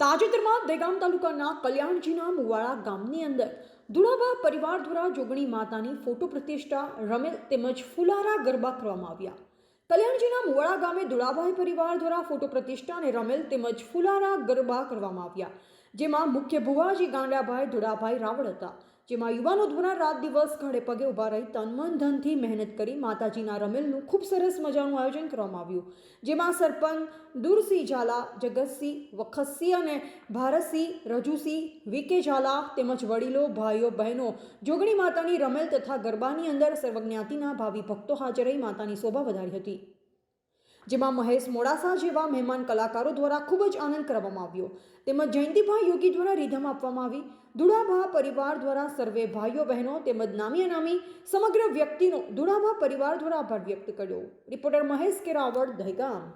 તાજેતરમાં દેગામ તાલુકાના કલ્યાણજીના મુવાળા ગામની અંદર ધુળાબા પરિવાર દ્વારા જોગણી માતાની ફોટો પ્રતિષ્ઠા રમેલ તેમજ ફુલારા ગરબા કરવામાં આવ્યા. કલ્યાણજીના મુવાડા ગામે ધુળાભાઈ પરિવાર દ્વારા ફોટો પ્રતિષ્ઠા અને રમેલ તેમજ ફુલારા ગરબા કરવામાં આવ્યા, જેમાં મુખ્ય ભુવાજી ગાંડાભાઈ ધુળાભાઈ રાવળ હતા. જેમાં યુવાનો દ્વારા રાત દિવસ ઘડે પગે ઊભા રહી તન મન ધનથી મહેનત કરી માતાજીના રમેલનું ખૂબ સરસ મજાનું આયોજન કરવામાં આવ્યું. જેમાં સરપંચ દુરસિંહ ઝાલા, જગતસિંહ વખતસિંહ અને ભારતસિંહ રજુસિંહ, વીકે ઝાલા તેમજ વડીલો, ભાઈઓ, બહેનો જોગણી માતાની રમેલ તથા ગરબાની અંદર સર્વજ્ઞાતિના ભાવિ ભક્તો હાજર રહી માતાની શોભા વધારી હતી. જેમાં મહેશ મોડાસા જેવા મહેમાન કલાકારો દ્વારા ખૂબ જ આનંદ કરવામાં આવ્યો. તેમજ જયંતિભાઈ યોગી દ્વારા રીધમ આપવામાં આવી. દુડાભા પરિવાર દ્વારા સર્વે ભાઈઓ બહેનો તેમજ નામી અનામી સમગ્ર વ્યક્તિનો દુડાભા પરિવાર દ્વારા આભાર વ્યક્ત કર્યો. રિપોર્ટર મહેશ કેરાવળ દહેગામ.